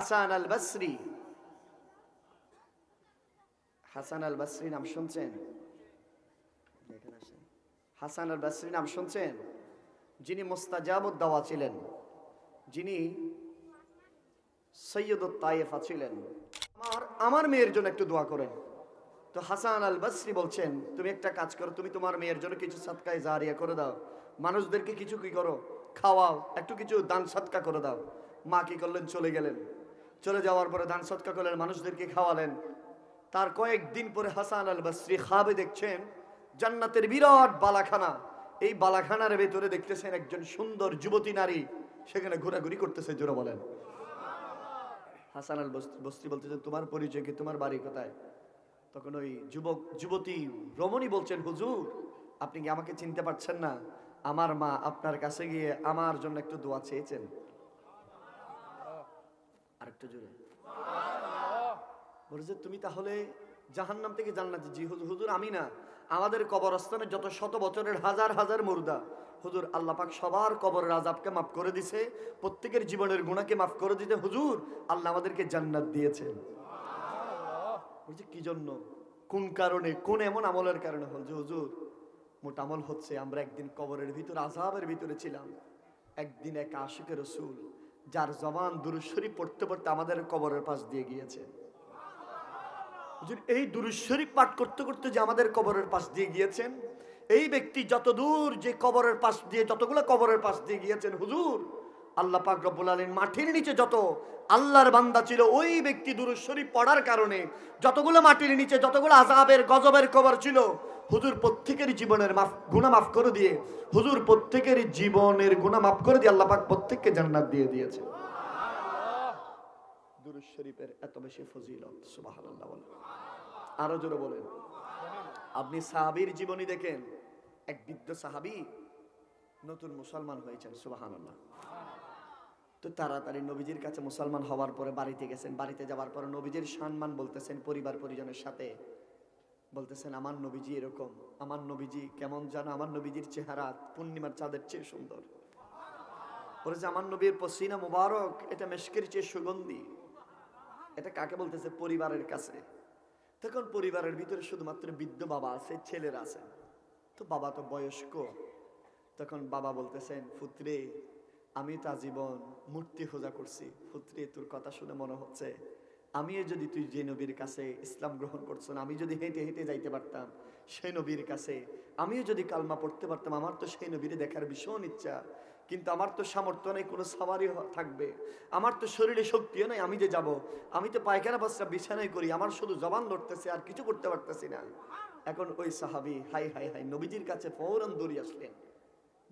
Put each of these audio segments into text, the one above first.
হাসান আল বসরি হাসান আল বসরি নাম শুনছেন। হাসান আল বসরি নাম শুনছেন? যিনি মুস্তাজাবুদ দাওয়া ছিলেন, যিনি সৈয়দ তাইফা ছিলেন। আমার আমার মেয়ের জন্য একটু দোয়া করেন। তো হাসান আল বসরি বলছেন, তুমি একটা কাজ করো, তুমি তোমার মেয়ের জন্য কিছু সৎকায় জারিয়া করে দাও। মানুষদেরকে কিছু কি করো? খাওয়াও, একটু কিছু দান সৎকা করে দাও। মা কি করলেন? চলে গেলেন। চলে যাওয়ার পরে দান সৎকা করলেন, মানুষদেরকে খাওয়ালেন। তার কয়েকদিন পরে হাসান আল বসরি খাবে দেখছেন, জান্নাতের বিরাট বালাখানা। এই বালাখানার ভেতরে দেখতেছেন একজন সুন্দর যুবতী নারী, সেখানে ঘোরাঘুরি করতেছে, জোরে বলেন। হাসান আল বস্তি বলতেছে তোমার পরিচয় কি? তোমার বাড়ি কোথায়? তখন ওই যুবক, যুবতী রমণী বলছেন, হুজুর, আপনি কি আমাকে চিনতে পারছেন না? আমার মা আপনার কাছে গিয়ে আমার জন্য একটু দোয়া চেয়েছেন। আরেকটু জোরে। বলেছে তুমি তাহলে জাহান্নাম থেকে জান্নাতে জি হুজুর আমি না, আমাদের কবরস্থানে যত শত বছরের হাজার হাজার মুর্দা, হুজুর, আল্লাহ পাক সবার কবরের আজাবকে মাফ করে দিছে, প্রত্যেকের জীবনের গুণাকে মাফ করে দিতে হুজুর, আল্লাহ আমাদেরকে জান্নাত দিয়েছেন। বলছে কি জন্য? কোন কারণে? কোন এমন আমলের কারণে? বলছে হুজুর, মোট আমল হচ্ছে আমরা একদিন কবরের ভিতর আজাবের ভিতরে ছিলাম। একদিন এক আশিকের রসুল যার জবান দুরুশ্বরী পড়তে পড়তে আমাদের কবরের পাশ দিয়ে গিয়েছে। এই দুরুশ্বরী পাঠ করতে করতে যে আমাদের কবরের পাশ দিয়ে গিয়েছেন, এই ব্যক্তি যত দূর যে কবরের পাশ দিয়ে, যতগুলো কবরের পাশ দিয়ে গিয়েছেন, হুজুর, আল্লাহ পাক রব্বুল আলামিন মাটির নিচে যত আল্লাহর বান্দা ছিল, ওই ব্যক্তি দুরুশ্বরী পড়ার কারণে যতগুলো মাটির নিচে, যতগুলো আজাবের গজবের কবর ছিল হুজুর প্রত্যেকের জীবনের মাফ গুনাহ মাফ করে দিয়ে হুজুর প্রত্যেকের জীবনের গুনাহ মাফ করে দিয়ে আল্লাহ পাক প্রত্যেককে জান্নাত দিয়ে দিয়েছে। দুরুদ শরীফের এত বেশি ফজিলত সুবহানাল্লাহ বলেন। আরও জোরে বলেন। আপনি সাহাবীর জীবনী দেখেন এক বৃদ্ধ সাহাবী নতুন মুসলমান হয়েছেন সুবহানাল্লাহ। তো তাড়াতাড়ি নবীজির কাছে মুসলমান হওয়ার পরে বাড়িতে গেছেন বাড়িতে যাওয়ার পরে নবীজির সম্মান বলতেছেন পরিবার পরিজনের সাথে। বলতেছেন, আমার নবীজি এরকম, আমার নবীজি কেমন জানো আমার নবীজির চেহারা পূর্ণিমার চাঁদের চেয়ে সুন্দর। বলেছে আমার নবীর পসিনা মুবারক, এটা মেশকের চেয়ে সুগন্ধি। এটা কাকে বলতেছে? পরিবারের কাছে। তখন পরিবারের ভিতরে শুধুমাত্র বৃদ্ধ বাবা আছে, ছেলেরা আছে। তো বাবা তো বয়স্ক। তখন বাবা বলতেছেন পুত্রে আমি তা জীবন মূর্তি খোঁজা করছি। পুত্রে তোর কথা শুনে মনে হচ্ছে আমিও যদি তুই যে নবীর কাছে ইসলাম গ্রহণ করছ আমি যদি হেঁটে হেঁটে যাইতে পারতাম সেই নবীর কাছে, আমিও যদি কালমা পড়তে পারতাম, আমার তো সেই নবীরে দেখার ভীষণ ইচ্ছা। কিন্তু আমার তো সামর্থ্য নেই, কোনো সাবারই থাকবে। আমার তো শরীরে শক্তিও নেই, আমি যে যাব, আমি তো পায়খানা বাচ্চা বিছানায় করি, আমার শুধু জবান লড়তেছে, আর কিছু করতে পারতেছি না। এখন ওই সাহাবি, হাই হাই হাই, নবীজির কাছে ফৌরন দৌড়ি আসলেন।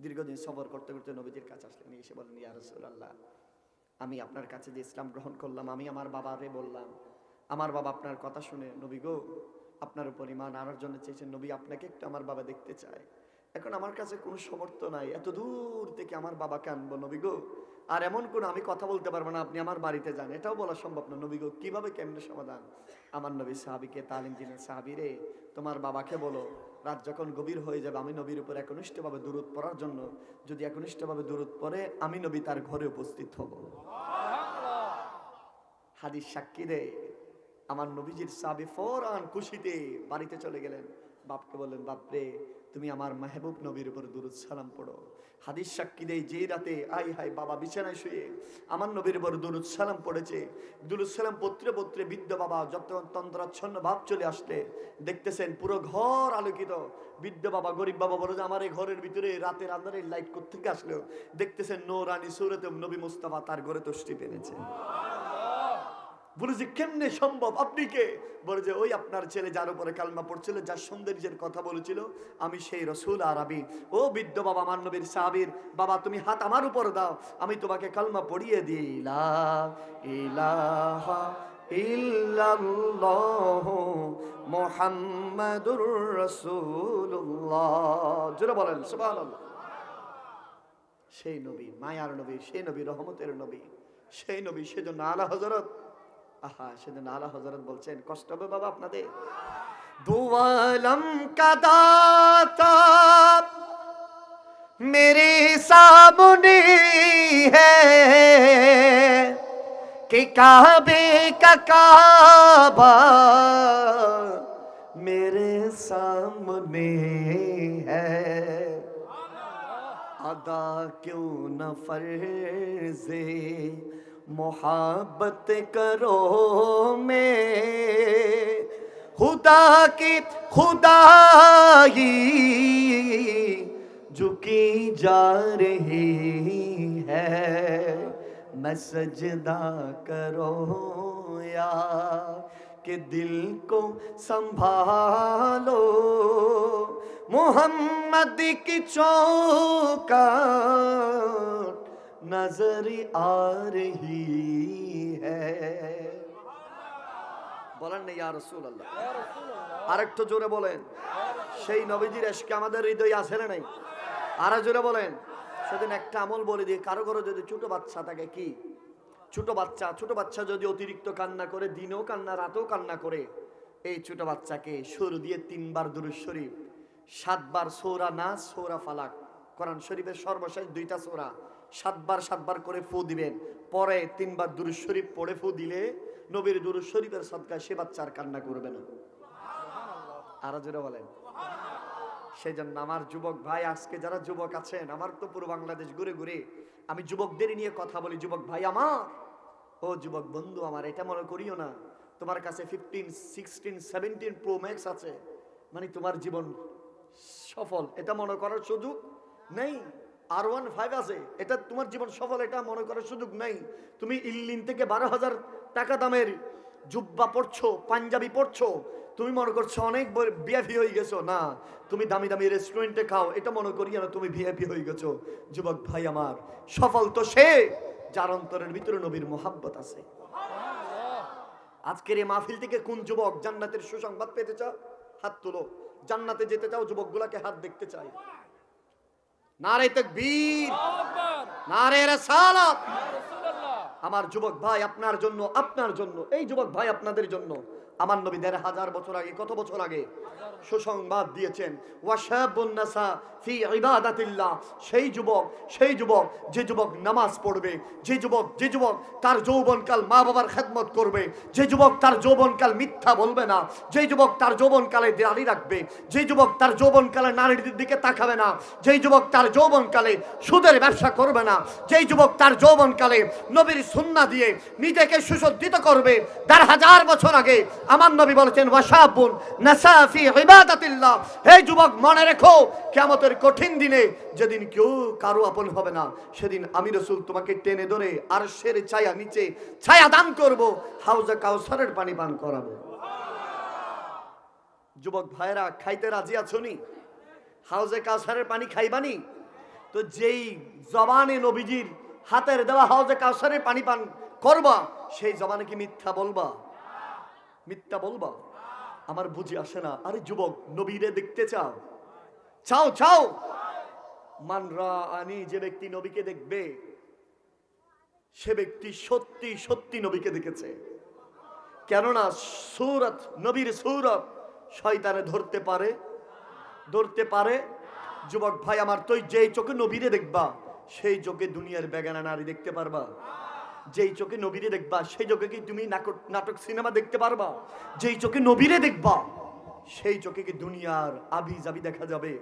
দীর্ঘদিন সফর করতে করতে নবীজির কাছে আসলেন, এসে বলেন ইয়া রাসূলুল্লাহ। আমি আপনার কাছে যে ইসলাম গ্রহণ করলাম, আমি আমার বাবারে বললাম, আমার বাবা আপনার কথা শুনে, নবী গো, আপনার উপর ইমান আনার জন্য চেয়েছেন, নবী আপনাকে একটু আমার বাবা দেখতে চায়। এখন আমার কাছে কোনো সমর্থ নাই, এত দূর থেকে আমার বাবাকে আনব, নবী গো। আর এমন কোনো আমি কথা বলতে পারব না, আপনি আমার বাড়িতে যান, এটাও বলা সম্ভব না, নবী গো, কীভাবে কেমনে সমাধান? আমার নবী সাহাবিকে, তালিম দিলেন, সাহাবি রে, তোমার বাবাকে বলো রাত যখন গভীর হয়ে যাবে, আমি নবীর উপর একনিষ্ঠভাবে দূরত পড়ার জন্য, যদি একনিষ্ঠভাবে দূরত পড়ে, আমি নবী তার ঘরে উপস্থিত হব। হাদিস সাক্ষী দেয়, আমার নবীজির সাবি ফোরান খুশিতে বাড়িতে চলে গেলেন। বাপকে বললেন, বাপরে তুমি আমার মাহবুব নবীর উপর দুরুদ সালাম পড়ো। হাদিস সাক্ষী দেয় যে রাতে আই হাই বাবা বিছানায় শুয়ে আমার নবীর উপর দুরুদ সালাম পড়েছে। দুরুদ সালাম পত্রে পত্রে বৃদ্ধ বাবা যত তন্ত্রাচ্ছন্ন ভাব চলে আসলে দেখতেছেন পুরো ঘর আলোকিত। বৃদ্ধ বাবা, গরিব বাবা বলে যে আমার এই ঘরের ভিতরে রাতের আন্ধারে লাইট কোথেকে আসলেও দেখতেছেন নোরানি সুরতে নবী মুস্তাফা তার ঘরে তষ্টি পেনেছে বলে যে, কেমনে সম্ভব? আপনি কে? বলে যে, ওই আপনার ছেলে যার উপরে কালমা পড়ছিল, যার সৌন্দর্যের কথা বলেছিল, আমি সেই রসুল আর আমি। ও বৃদ্ধ বাবা, মান্নবীর সাহাবির, বাবা, তুমি হাত আমার উপর দাও, আমি তোমাকে কালমা পড়িয়ে রাসূলুল্লাহ। জোরে বলেন সেই নবী, মায়ার নবী, সেই নবী, রহমতের নবী, সেই নবী, সেজন্য আলা হজরত আহা، সেদিন আলা হজরত বলছেন، কষ্ট হবে বাবা আপনাদের। দুয়ালম কাদাতা میرے سامنے ہے کہ کعبے کا کعبہ میرے سامنے ہے ادا کیوں محبت کرو میں۔ خدا کی، خدا ہی جھکی جا رہی ہے۔ میں سجدہ کرو یا، کہ دل کو سنبھالو۔ محمد کی چوکا नजर आ रही है বলেন না ইয়া রসুল আল্লাহ আরেকটু জোরে বলেন সেই নবীজির এসকে আমাদের হৃদয় আছে না নাই আরো জোরে বলেন সেদিন একটা আমল বলে দিয়ে কারো কারো যদি ছোট বাচ্চা থাকে কি ছোট বাচ্চা ছোট বাচ্চা যদি অতিরিক্ত কান্না করে দিনেও কান্না রাতেও কান্না করে এই ছোট বাচ্চাকে শুরু দিয়ে তিনবার দুরুদ শরীফ সাতবার সৌরা নাচ সৌরা ফালাক কোরআন শরীফের সর্বশেষ দুইটা সৌরা সাতবার সাতবার করে ফু দিবেন। পরে তিনবার দুরুদ শরীফ পড়ে ফু দিলে নবীর দুরুদ শরীফের সদকায় সে বাচ্চা আর কান্না করবে না। আরও জোরে বলেন। সেই জন্য আমার যুবক ভাই, আজকে যারা যুবক আছেন, আমার তো পুরো বাংলাদেশ ঘুরে ঘুরে আমি যুবকদের নিয়ে কথা বলি। যুবক ভাই আমার, ও যুবক বন্ধু আমার, এটা মনে করিও না। তোমার কাছে fifteen sixteen seventeen pro max আছে। মানে তোমার জীবন সফল, এটা মনে করার সুযোগ নেই আর ওয়ান ফাইভ আছে, এটা তোমার জীবন সফল, এটা মনে করার সুযোগ নেই। তুমি ইল্লিন থেকে বারো হাজার টাকা দামের জুব্বা পড়ছো পাঞ্জাবি পড়ছো তুমি মনে করছ অনেক বিএফি হয়ে গেছো। না, তুমি দামি দামি রেস্টুরেন্টে খাও, এটা মনে করি না তুমি ভিআইপি হয়ে গেছো। যুবক ভাই আমার, সফল তো সে, যার অন্তরের ভিতরে নবীর মোহাব্বত আছে। আজকের এই মাহফিল থেকে কোন যুবক জান্নাতের সুসংবাদ পেতে চাও? হাত তুলো। জান্নাতে যেতে চাও, যুবকগুলাকে হাত দেখতে চাই। নারে তকবীর। নারে রাসালাত। আমার যুবক ভাই আপনার জন্য আপনার জন্য এই যুবক ভাই আপনাদের জন্য। আমার নবী দেড় হাজার বছর আগে, কত বছর আগে সুসংবাদ দিয়েছেন ফি ইবাদাতিল্লাহ সেই যুবক সেই যুবক, যে যুবক নামাজ পড়বে, যে যুবক যে যুবক তার যৌবনকাল মা বাবার খেদমত করবে, যে যুবক তার যৌবনকাল মিথ্যা বলবে না, যে যুবক তার যৌবনকালে রাখবে, যে যুবক তার যৌবনকালে নারীর দিকে তাকাবে না যেই যুবক তার যৌবনকালে সুদের ব্যবসা করবে না যেই যুবক তার যৌবনকালে নবীর সুন্না দিয়ে নিজেকে সুসজ্জিত করবে, দেড় হাজার বছর আগে আমার নবী বলেছেন ওয়াসাবুন নাসাফি ইবাদাতিল্লাহ। হে যুবক, মনে রেখো, কিয়ামতের কঠিন দিনে যেদিন কেউ কারও আপন হবে না, সেদিন আমি রসুল তোমাকে টেনে ধরে আর সের ছায়া নিচে ছায়া দান করব, হাউজে কাউসারের পানি পান করাবো। যুবক ভাইরা খাইতে রাজি আছনি হাউজে কাউসারের পানি খাইবানি তো যেই জবানে নবীজির হাতের দেওয়া হাউজে কাউসারের পানি পান করবা, সেই জবানে কি মিথ্যা বলবা? মিথ্যা বলবা। আমার বুঝি আসে না। আরে যুবক, নবীরে দেখতে চাও। চাও চাও। মানরা আনি যে ব্যক্তি নবীকে দেখবে, সে ব্যক্তি সত্যি সত্যি নবীকে দেখেছে। কেননা সুরত, নবীর সুরত শয়তানে ধরতে পারে ধরতে পারে। যুবক ভাই, আমার তুই যেই চোখে নবীরে দেখবা, সেই চোখে দুনিয়ার বেগানা নারী দেখতে পারবা। যেই চোখে নবীরে দেখবা, সেই চোখে কি তুমি নাটক নাটক সিনেমা দেখতে পারবা? যেই চোখে নবীরে দেখবা, সেই চোখে কি দুনিয়ার আবি জাবি দেখা যাবে?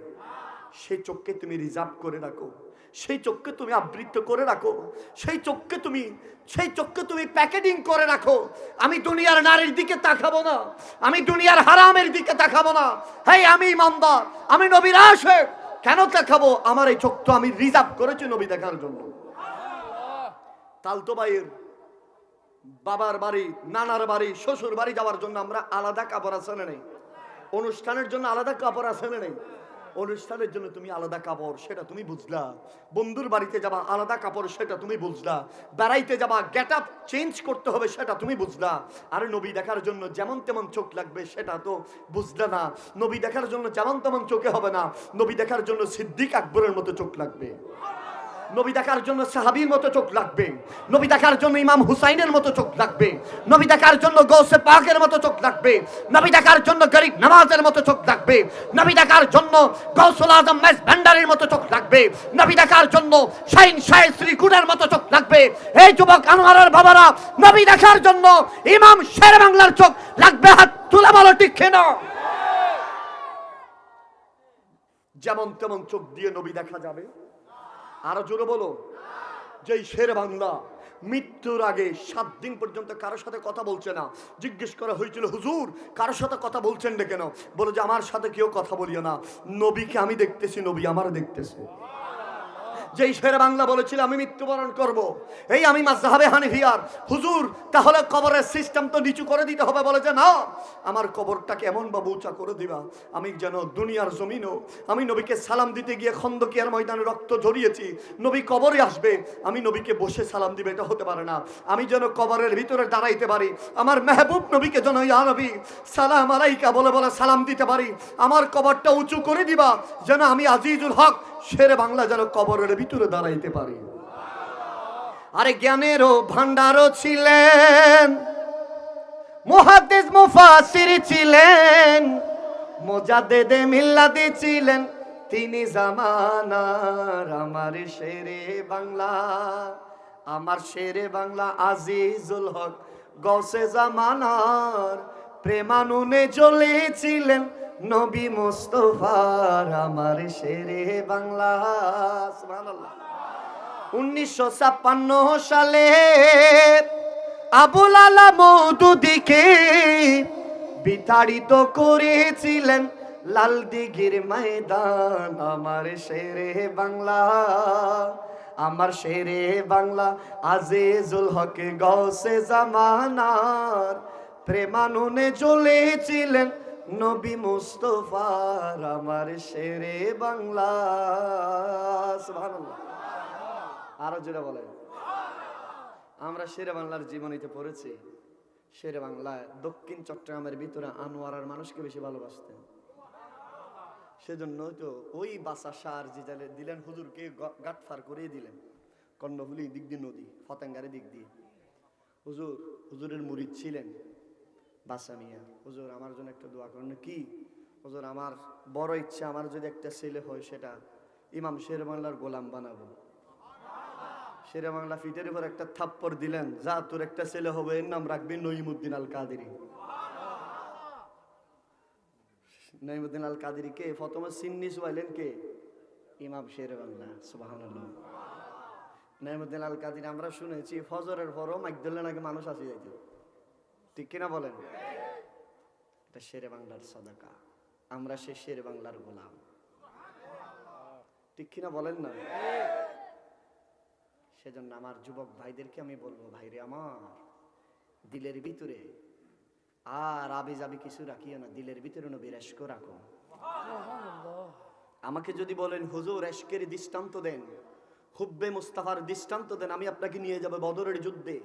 সেই চোখকে তুমি রিজার্ভ করে রাখো। সেই চোখকে তুমি আবৃত্ত করে রাখো। সেই চোখকে তুমি, সেই চোখকে তুমি প্যাকেটিং করে রাখো। আমি দুনিয়ার নারীর দিকে তাকাবো না। আমি দুনিয়ার হারামের দিকে তাকাবো না। হেই, আমি ইমানদার। আমি নবীর আসে কেন তাকাবো? আমার এই চোখ তো আমি রিজার্ভ করেছি নবী দেখার জন্য। তালতো ভাইয়ের বাবার বাড়ি, নানার বাড়ি, শ্বশুর বাড়ি যাওয়ার জন্য আমরা আলাদা কাপড় না নেই? অনুষ্ঠানের জন্য আলাদা কাপড় না নেই? অনুষ্ঠানের জন্য তুমি আলাদা কাপড়, সেটা তুমি বুঝলা। বন্ধুর বাড়িতে যাবা, আলাদা কাপড়, সেটা তুমি বুঝলা। বেড়াইতে যাবা গেট আপ চেঞ্জ করতে হবে, সেটা তুমি বুঝলা। আর নবী দেখার জন্য যেমন তেমন চোখ লাগবে, সেটা তো বুঝলা না। নবী দেখার জন্য যেমন তেমন চোখে হবে না। নবী দেখার জন্য সিদ্দিক আকবরের মতো চোখ লাগবে। নবী দেখার জন্য সাহাবীর মতো চোখ লাগবে। নবী দেখার জন্য ইমাম হুসাইনের মতো চোখ লাগবে। নবী দেখার জন্য গৌসে পাকের মতো চোখ লাগবে। নবী দেখার জন্য গরিব নামাজের মতো চোখ লাগবে। নবী দেখার জন্য গৌসুল আজম মেস ভান্ডারের মতো চোখ লাগবে। নবী দেখার জন্য শাইন শাহ শ্রীকুড়ের মতো চোখ লাগবে। এই যুবক আনোয়ারের বাবারা, নবী দেখার জন্য ইমাম শের বাংলার চোখ লাগবে। হাত তুলে বলো, ঠিক কেন? যেমন তেমন চোখ দিয়ে নবী দেখা যাবে। আরও জোরে বলো। যেই শের বাংলা মৃত্যুর আগে সাত দিন পর্যন্ত কারোর সাথে কথা বলছে না। জিজ্ঞেস করা হয়েছিল, হুজুর, কারোর সাথে কথা বলছেন না কেন? বলো যে, আমার সাথে কেউ কথা বলিও না। নবীকে আমি দেখতেছি, নবী আমার দেখতেছে। যেই শের বাংলা বলেছিল, আমি মৃত্যুবরণ করব। এই আমি মাঝহাবে হানিফিয়ার। হুজুর, তাহলে কবরের সিস্টেম তো নিচু করে দিতে হবে বলে যে, না, আমার কবরটাকে এমন ভাবে উঁচা করে দিবা, আমি যেন দুনিয়ার জমিনও, আমি নবীকে সালাম দিতে গিয়ে খন্দকিয়ার ময়দানে রক্ত ঝরিয়েছি, নবী কবরে আসবে, আমি নবীকে বসে সালাম দিবে, এটা হতে পারে না। আমি যেন কবরের ভিতরে দাঁড়াইতে পারি, আমার মেহবুব নবীকে যেন, ইয়া নবী, সালাম আলাইকা, বলে বলে সালাম দিতে পারি। আমার কবরটা উঁচু করে দিবা, যেন আমি আজিজুল হক শেরে বাংলা যেন কবরের ভিতরে দাঁড়াইতে পারি। আরে জ্ঞানেরও ভান্ডারও ছিলেন মুহাদ্দিস মুফাসির ছিলেন, মোজাদ্দেদে মিল্লাদি ছিলেন। তিনি জামানার আমার শেরে বাংলা, আমার শেরে বাংলা আজিজুল হক। গসে জামানার প্রেমানুনে জ্বলেছিলেন নবী মুস্তফার আমার শেরে বাংলা উনিশশো ছাপ্পান্ন সালে আবুল আলা মৌদুদিকে বিতাড়িত করেছিলেন লাল দিঘির ময়দান, আমার শেরে বাংলা, আমার শেরে বাংলা, আজিজুল হকে গৌসে জামানার প্রেমানুনে জ্বলেছিলেন নবী মুস্তফার আমার শেরে বাংলা। আরও জোরে বলেন। আমরা শেরে বাংলার জীবনীতে পড়েছি। শেরে বাংলায় দক্ষিণ চট্টগ্রামের ভিতরে আনোয়ারার মানুষকে বেশি ভালোবাসতেন। সেজন্য তো ওই বাসা সার জিজালে দিলেন হুজুরকে গাটফার করিয়ে দিলেন। কর্ণফুলি দিক দিয়ে নদী ফতেঙ্গারের দিক দিয়ে। হুজুর, হুজুরের মুরিদ ছিলেন। বাসা মিয়া হুজুর, আমার জন্য একটা দোয়া করেন। কি? হুজুর, আমার বড় ইচ্ছা, আমার যদি একটা ছেলে হয় সেটা ইমাম শের বাংলার গোলাম বানাবো। শেরে বাংলা ফিটের উপর একটা থাপ্পড় দিলেন, যা তোর একটা ছেলে হবে, এর নাম রাখবি নইমুদ্দিন আল কাদেরি নইমুদ্দিন আল কাদেরি কে? প্রথমে সিন্নি সুয়াইলেন কে? ইমাম শের বাংলা সুবহানাল্লাহ। নইমুদ্দিন আল কাদির আমরা শুনেছি, ফজরের পরও মাইকদুল্লাহ নাকি মানুষ আসি যাইত। ঠিক কিনা বলেন? এটা শেরে বাংলার সদাকা। আমরা সে শেরে বাংলার গোলাম। ঠিক কিনা বলেন না? সেজন্য আমার যুবক ভাইদেরকে আমি বলব ভাইরে আমার দিলের ভিতরে আর আবি যাবি কিছু রাখিও না। দিলের ভিতরে নবী রেস্ক রাখো। আমাকে যদি বলেন হুজুর রেস্কের দৃষ্টান্ত দেন হুব্বে মুস্তাফার দৃষ্টান্ত দেন আমি আপনাকে নিয়ে যাব বদরের যুদ্ধে।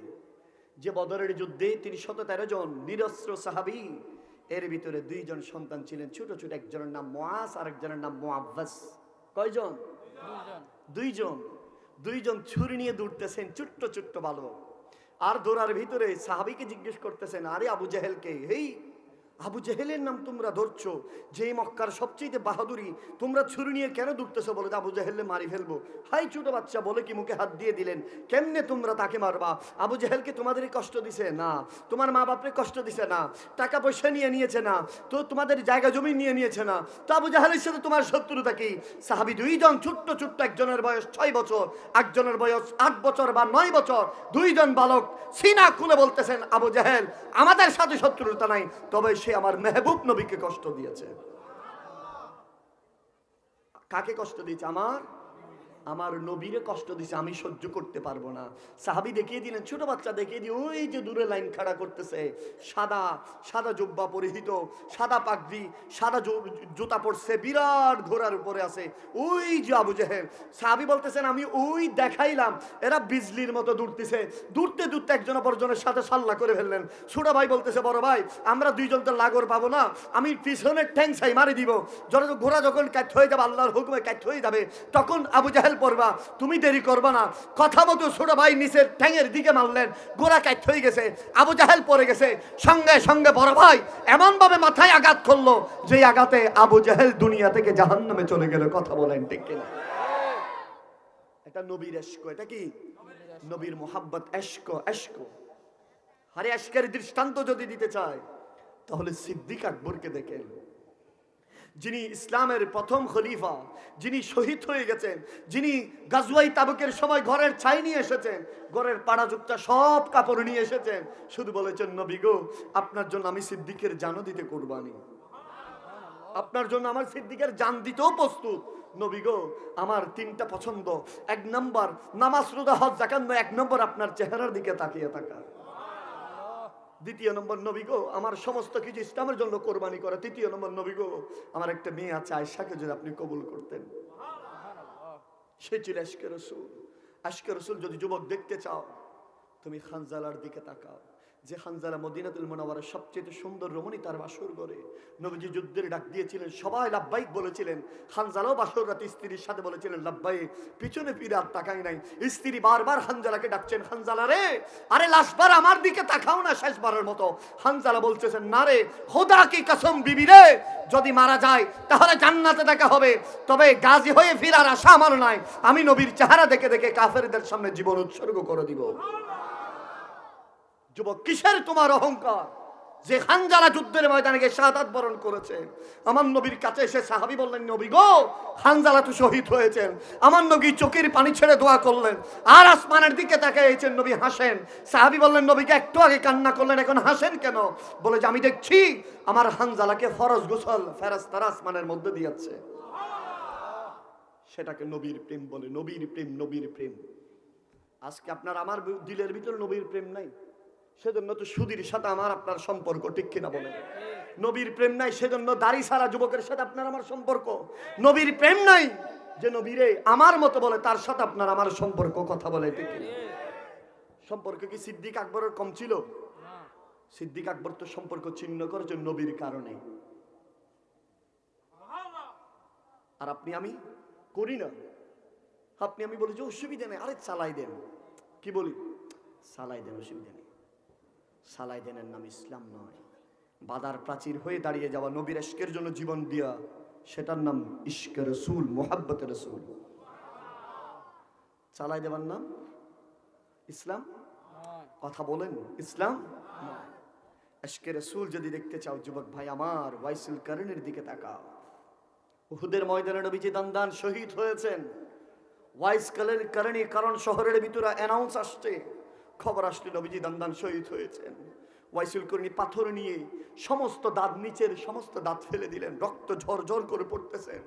যে বদরের যুদ্ধে তিনি শত তেরো জন নিরস্ত্র সাহাবি এর ভিতরে দুইজন সন্তান ছিলেন ছোট ছোট একজনের নাম মোয়াস আর একজনের নাম মোয়াব্বাস কয়জন? দুইজন। দুইজন ছুরি নিয়ে দৌড়তেছেন ছোট্ট ছোট্ট বালক। আর দৌড়ার ভিতরে সাহাবিকে জিজ্ঞেস করতেছেন আরে আবু জাহেলকে হেই আবু জেহেলের নাম তোমরা ধরছো যে মক্কার সবচেয়ে বাহাদুরি, তোমরা ছুরি নিয়ে কেন দৌড়তেছো বলে আবু জেহেলকে মারি ফেলব। হাই ছোট বাচ্চা, বলে কি মুখে হাত দিয়ে দিলেন? কেমনে তোমরা তাকে মারবা? আবু জেহেলকে তোমাদেরই কষ্ট দিছে না? তোমার মা বাপরে কষ্ট দিছে না? টাকা পয়সা নিয়ে নিয়েছে না? তো তোমাদের জায়গা জমি নিয়ে নিয়েছে না? তো আবু জাহেলের সাথে তোমার শত্রুতা কি? সাহাবি দুইজন ছোট্ট ছোট্ট একজনের বয়স ছয় বছর, একজনের বয়স আট বছর বা নয় বছর। দুইজন বালক, সিনা খুলে বলতেছেন, আবু জাহেল, আমাদের সাথে শত্রুতা নাই, তবে সে আমার মেহবুব নবীকে কষ্ট দিয়েছে। কাকে কষ্ট দিয়েছে? আমার আমার নবীরে কষ্ট দিছে, আমি সহ্য করতে পারব না। সাহাবি দেখিয়ে দিলেন, ছোট বাচ্চা দেখিয়ে দিয়ে, ওই যে দূরে লাইন খাড়া করতেছে। সাদা সাদা জুব্বা পরিহিত, সাদা পাগড়ি, সাদা জুতা পরছে, বিরাট ঘোড়ার উপরে আছে। ওই যে আবু জেহেল, সাহাবি বলতেছেন, আমি ওই দেখাইলাম। এরা বিজলির মতো দূরতেছে দূরতে দূরতে একজন অপরজনের সাথে সাল্লা করে ফেললেন। ছোট ভাই বলতেছে, বড় ভাই, আমরা দুইজন তো লাগর পাবো না। আমি পিছনের ঠ্যাং ছাই মারি দিব। যখন ঘোড়া যখন ক্যাচ হয়ে যাবে, আল্লাহর হুকুমে ক্যাথ হয়ে যাবে, তখন আবু জাহেল জাহেল পড়বা তুমি দেরি করবা না। কথা মতো ছোট ভাই নিচের ঠ্যাঙের দিকে মারলেন, গোড়া কাট হয়ে গেছে, আবু জাহেল পড়ে গেছে। সঙ্গে সঙ্গে বড় ভাই এমন ভাবে মাথায় আঘাত করল যে আঘাতে আবু জাহেল দুনিয়া থেকে জাহান্নামে চলে গেল, কথা বলেন ঠিক কিনা? এটা নবীর এশক, এটা কি? নবীর মোহাব্বত এশক এশক। আরে এশকের দৃষ্টান্ত যদি দিতে চায়, তাহলে সিদ্দিক আকবরকে দেখেন। যিনি ইসলামের প্রথম খলিফা, যিনি শহীদ হয়ে গেছেন, যিনি গাজওয়াই তাবুকের সময় ঘরের ছাই নিয়ে এসেছেন, ঘরের পাড়াযুক্তা সব কাপড় নিয়ে এসেছেন। শুধু বলেছেন, নবী গো, আপনার জন্য আমি সিদ্দিকের জানও দিতে কোরবানি। আপনার জন্য আমার সিদ্দিকের জান দিতেও প্রস্তুত। নবী গো, আমার তিনটা পছন্দ। এক নম্বর, নামাজ রোজা, হজ জাকাত এক নম্বর আপনার চেহারার দিকে তাকিয়ে থাকা। দ্বিতীয় নম্বর নবী গো, আমার সমস্ত কিছু ইসলামের জন্য কোরবানি করা। তৃতীয় নম্বর নবী গো, আমার একটা মেয়ে আছে আয়সাকে যদি আপনি কবুল করতেন। সে ছিল আশকে রসুল। আশকে রসুল যদি যুবক দেখতে চাও, তুমি খানজালার দিকে তাকাও। যে খানজালা মদিনাতুল মোনাওয়ারের সবচেয়ে সুন্দর রমণী তার বাসর করে নবীজি যুদ্ধের ডাক দিয়েছিলেন, সবাই লাভবাইক বলেছিলেন। খানজালাও বাসর রাতে স্ত্রীর সাথে বলেছিলেন লাভবাইক পিছনে ফিরে আর তাকাই নাই। স্ত্রী বারবার হানজালাকে ডাকছেন, হানজালা রে, আরে লাশবার আমার দিকে তাকাও না শেষবারের মতো। হানজালা বলতেছেন, না রে, খোদা কি কসম বিবি রে, যদি মারা যায় তাহলে জান্নাতে দেখা হবে। তবে গাজী হয়ে ফিরার আশা আমার নাই। আমি নবীর চেহারা দেখে দেখে কাফেরদের সামনে জীবন উৎসর্গ করে দিব। যুবক, কিসের তোমার অহংকার? যে হানজালা যুদ্ধের ময়দানে গিয়ে শাহাদাত বরণ করেছে। আমার নবীর কাছে এসে সাহাবি বললেন, নবী গো হানজালা তো শহীদ হয়েছেন। আমার নবী চোখের পানি ছেড়ে দোয়া করলেন। আর আসমানের দিকে তাকিয়েছেন নবী হাসেন। সাহাবি বললেন, নবীকে একটু আগে কান্না করলেন, এখন হাসেন কেন? বলে, যে আমি দেখছি, আমার হানজালাকে ফরজ গোসল ফেরাজ তারা আসমানের মধ্যে দিয়েছে। সেটাকে নবীর প্রেম বলে। নবীর প্রেম নবীর প্রেম। আজকে আপনার, আমার দিলের ভিতর নবীর প্রেম নাই। সেজন্য তো সুদীর সাথে আমার আপনার সম্পর্ক, ঠিক কিনা বলেন? নবীর প্রেম নাই, সেজন্য দাড়ি সারা যুবকের সাথে আপনার আমার সম্পর্ক। নবীর প্রেম নাই, যে নবীরে আমার মতো বলে, তার সাথে আপনার আমার সম্পর্ক কথা বলে, ঠিক সম্পর্ক কি সিদ্দিক আকবরের কম ছিল? সিদ্দিক আকবর তো সম্পর্ক ছিন্ন করেছে নবীর কারণে। আর আপনি, আমি করি না। আপনি, আমি বলি যে, অসুবিধা নেই, আরে চালাই দেন। কি বলি? চালাই দেন, অসুবিধা নেই। চালাই দেনের নাম ইসলাম নয়। বাদার প্রাচীর হয়ে দাঁড়িয়ে যাওয়া নবীর এশকের জন্য জীবন দিয়া সেটার নাম ইশকে রসুল, মোহাব্বত রসুল। চালাই দেওয়ার নাম ইসলাম? কথা বলেন, ইসলাম? এশকে রসুল যদি দেখতে চাও, যুবক ভাই আমার, ওয়াইসুল কারণের দিকে তাকাও। উহুদের ময়দানে নবীজি দান শহীদ হয়েছেন। ওয়াইস কালের কারণে কারণ শহরের ভিতরে অ্যানাউন্স আসছে। খবর আসলে নবীজি দান শহীদ হয়েছেন। ওয়াইসুল কর্ণী পাথর নিয়ে সমস্ত দাঁত, নিচের সমস্ত দাঁত ফেলে দিলেন, রক্ত ঝরঝর করে পড়তেছেন।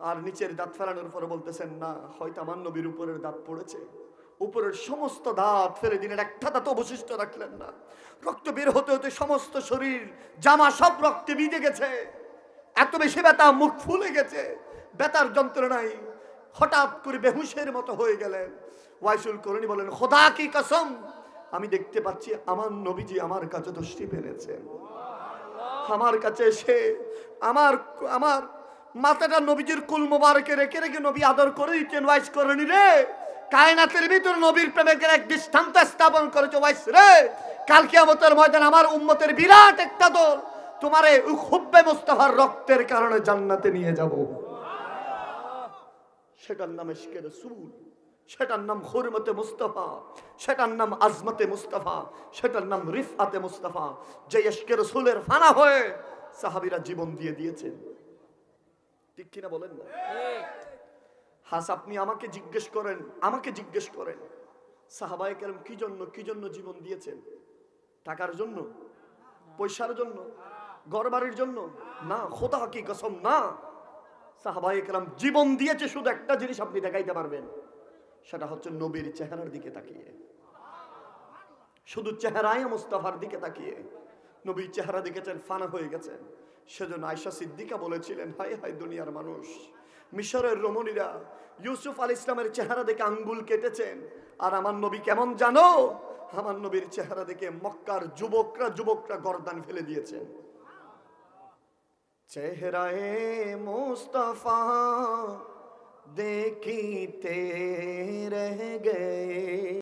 আর নিচের দাঁত ফেলানোর পরে বলতেছেন, না, হয়তো আমার নবীর উপরের দাঁত পড়েছে। উপরের সমস্ত দাঁত ফেলে দিলেন, একটা দাঁত অবশিষ্ট রাখলেন না। রক্ত বের হতে হতে সমস্ত শরীর, জামা সব রক্তে ভিজে গেছে। এত বেশি ব্যথা, মুখ ফুলে গেছে। ব্যথার যন্ত্রণায় হঠাৎ করে বেহুশের মতো হয়ে গেলেন। ওয়াইসুল করণী বলেন, খোদা কি কসম? আমি দেখতে পাচ্ছি আমার নবীজি আমার কাছে দোষটি পেরেছেন আমার কাছে এসে আমার আমার মাথাটা নবীজির কুল মোবারকে রেখে রেখে নবী আদর করে দিচ্ছেন ওয়াইস করণী রে? কায়নাতের ভিতর নবীর প্রেমের এক দৃষ্টান্ত স্থাপন করেছে ওয়াইস রে। কালকে আমতের ময়দান আমার উম্মতের বিরাট একটা দল তোমারে হুব্বে মুস্তাফার রক্তের কারণে জান্নাতে নিয়ে যাব। সেটার নাম ইশকে রসুল। সেটার নাম হুরমতে মুস্তফা, সেটার নাম আজমতে মুস্তফা, সেটার নাম রিফাতে মুস্তাফা। যে ইশকে রসুলের ফানা হয়ে সাহাবিরা জীবন দিয়ে দিয়েছেন। ঠিক কিনা বলেন না? হাস, আপনি আমাকে জিজ্ঞেস করেন, আমাকে জিজ্ঞেস করেন, সাহাবায়ে কেরম কি জন্য কি জন্য জীবন দিয়েছেন? টাকার জন্য? পয়সার জন্য? ঘর বাড়ির জন্য? না, খোদা কি কসম, না। সাহাবাই একরাম জীবন দিয়েছে, শুধু একটা জিনিস আপনি দেখাইতে পারবেন। সেটা হচ্ছে নবীর চেহারার দিকে তাকিয়ে। শুধু চেহারায় মুস্তাফার দিকে তাকিয়ে। নবীর চেহারা দেখেছেন, ফানা হয়ে গেছেন। সেজন্য আয়সা সিদ্দিকা বলেছিলেন হাই হাই দুনিয়ার মানুষ। মিশরের রমণীরা ইউসুফ আল ইসলামের চেহারা দেখে আঙ্গুল কেটেছেন। আর আমার নবী কেমন জানো? আমার নবীর চেহারা দেখে মক্কার যুবকরা যুবকরা গরদান ফেলে দিয়েছেন। চেহারায় মুস্তাফা দেখিতে রহ গে